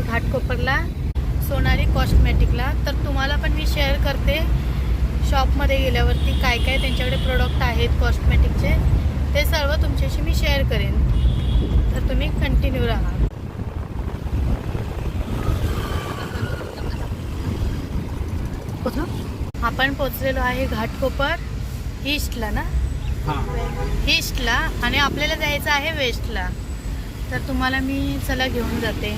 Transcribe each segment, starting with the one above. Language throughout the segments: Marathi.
आहे घाटकोपरला सोनाली कॉस्मेटिकला तर तुम्हाला पण मी शेअर करते शॉपमध्ये गेल्यावरती काय काय त्यांच्याकडे प्रोडक्ट आहेत कॉस्मेटिकचे ते सर्व तुमच्याशी मी शेअर करेन. तर तुम्ही कंटिन्यू राहा. आपण पोचलेलो आहे घाटकोपर ईस्टला ना? ईस्टला आणि आपल्याला जायचं आहे वेस्टला तर तुम्हाला मी चला घेऊन जाते.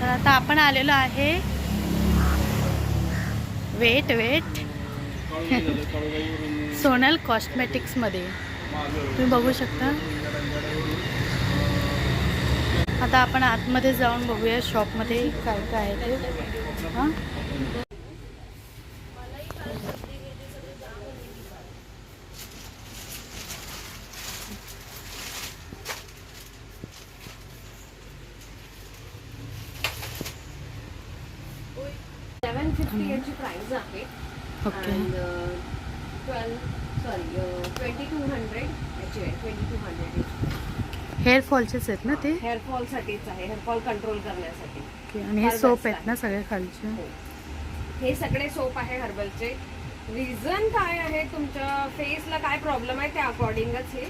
तर आता आपण आलेलो आहे. Wait wait. सोनल कॉस्मेटिक्समध्ये. तुम्ही बघू शकता. आता आपण आतमध्ये जाऊन बघूया शॉपमध्ये काय काय आहे ते. हां? सेवन फिफ्टी याची प्राइस आहे. Okay sorry twenty two hundred याची आहे ट्वेंटी टू हंड्रेड हेअर फॉलचेच आहेत ना ते? हेअरफॉलसाठीच आहे हेअरफॉल कंट्रोल करण्यासाठी. आणि हे सोप आहेत ना सगळे खालचे? हो. हे सगळे सोप आहे हर्बलचे रिझन काय आहे तुमच्या फेसला काय प्रॉब्लेम आहे त्या अकॉर्डिंगच हे.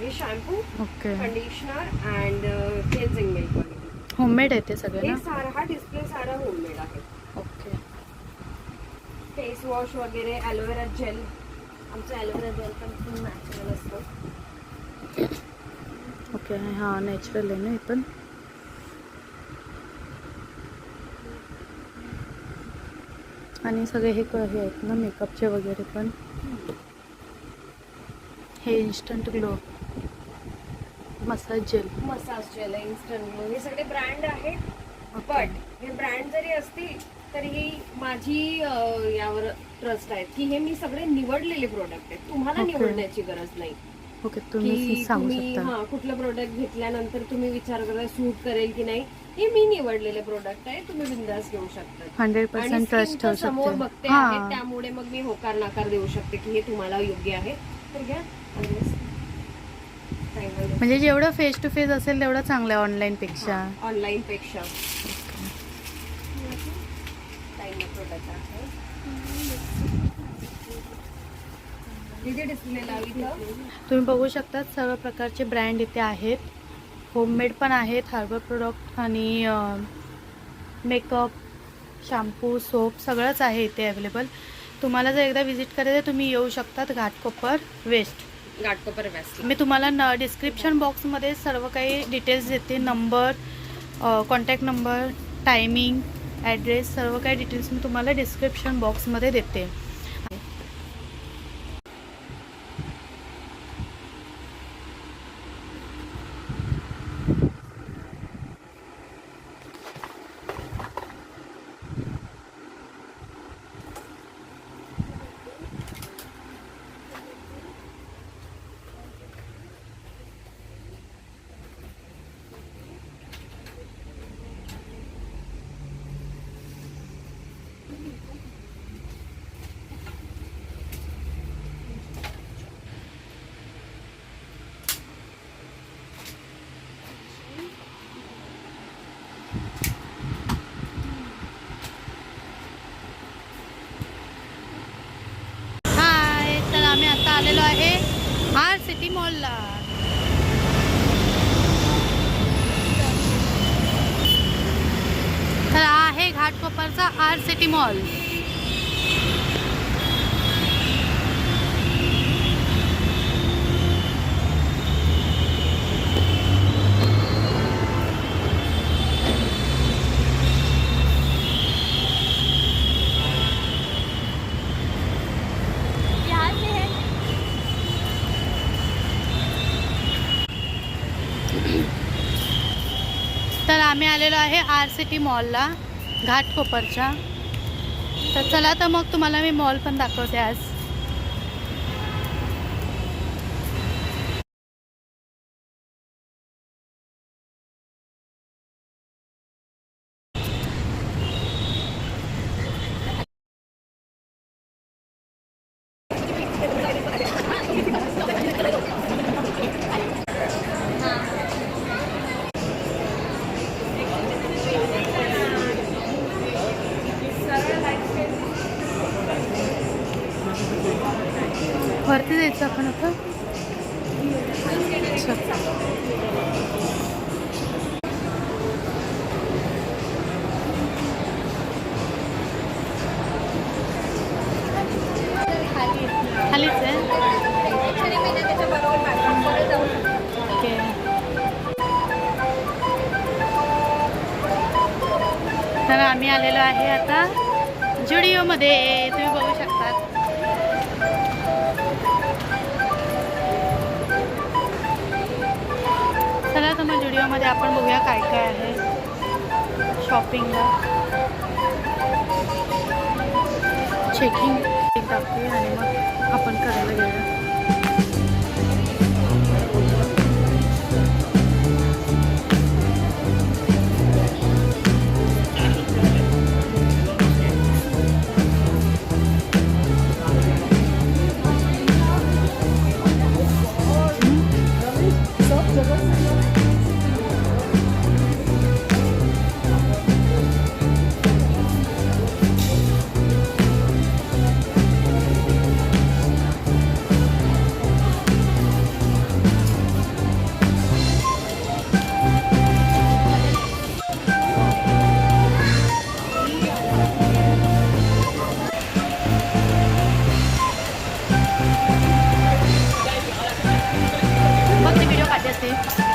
हे shampoo okay conditioner and cleansing milk homemade आहे. ते सगळे सारा हा डिस्प्ले सारा होममेड आहे. ओके फेस वॉश वगैरे ॲलोवेरा जेल आमचं ॲलोवेरा जेल पण नॅचरल असतं. ओके हां नॅचरल आहे ना हे पण? आणि सगळे हे क- हे आहेत ना मेकअपचे वगैरे पण? हे instant glow massage gel massage gel आहे इन्स्टंट हे सगळे ब्रँड आहेत बट हे ब्रँड जरी असतील तरी ही माझी अं, यावर ट्रस्ट आहे. की हे मी सगळे निवडलेले प्रोडक्ट आहेत. तुम्हाला Okay. निवडण्याची गरज नाही. ओके की तुम्ही सांगू तुम्ही शकता. हा कुठलं प्रोडक्ट घेतल्यानंतर तुम्ही विचार करा सूट करेल की नाही. हे मी निवडलेले प्रोडक्ट आहे. तुम्ही बिंदास घेऊ शकता. हंड्रेड आणि पर्सेंट ट्रस्ट ठेवू समोर शकते. बघते आहे हां. त्यामुळे मग मी होकार नाकार देऊ शकते की हे तुम्हाला योग्य आहे. तर घ्या. म्हणजे जेवढं फेस टू फेस असेल तेवढं चांगलं आहे ऑनलाईन पेक्षा. ऑनलाईन पेक्षा. प्रोडक्ट आहे. तुम्ही बघू शकता सर्व प्रकारचे ब्रँड इथे आहेत. होममेड पण आहेत हार्बर प्रोडक्ट आणि मेकअप शॅम्पू सोप सगळंच आहे इथे अवेलेबल तुम्हाला जर एकदा व्हिजिट करायचं तुम्ही येऊ शकतात घाटकोपर वेस्ट घाटकोपर वेस्ट मी तुम्हाला न डिस्क्रिप्शन बॉक्समध्ये सर्व काही डिटेल्स देते. Number contact number timing address सर्व काही डिटेल्स मी तुम्हाला डिस्क्रिप्शन बॉक्समध्ये देते हाय तर आम्ही आता आलेलो आहे आर सिटी मॉलला तर आहे घाटकोपरचा आर सिटी मॉल तर आम्ही आलेलो आहे आर सी टी मॉलला घाटकोपरच्या तर चला तर मग तुम्हाला मी मॉल पण दाखवते आज. वरती जायचं आपण आता? चल. खालीच आहे? ओके. तर आम्ही आलेलो आहे आता जुडिओमध्ये तुम्ही चला तर मग जुडिओमध्ये आपण बघूया काय काय आहे शॉपिंगला. चेकिंग टाकूया आणि मग आपण करायला गेलो. সাথে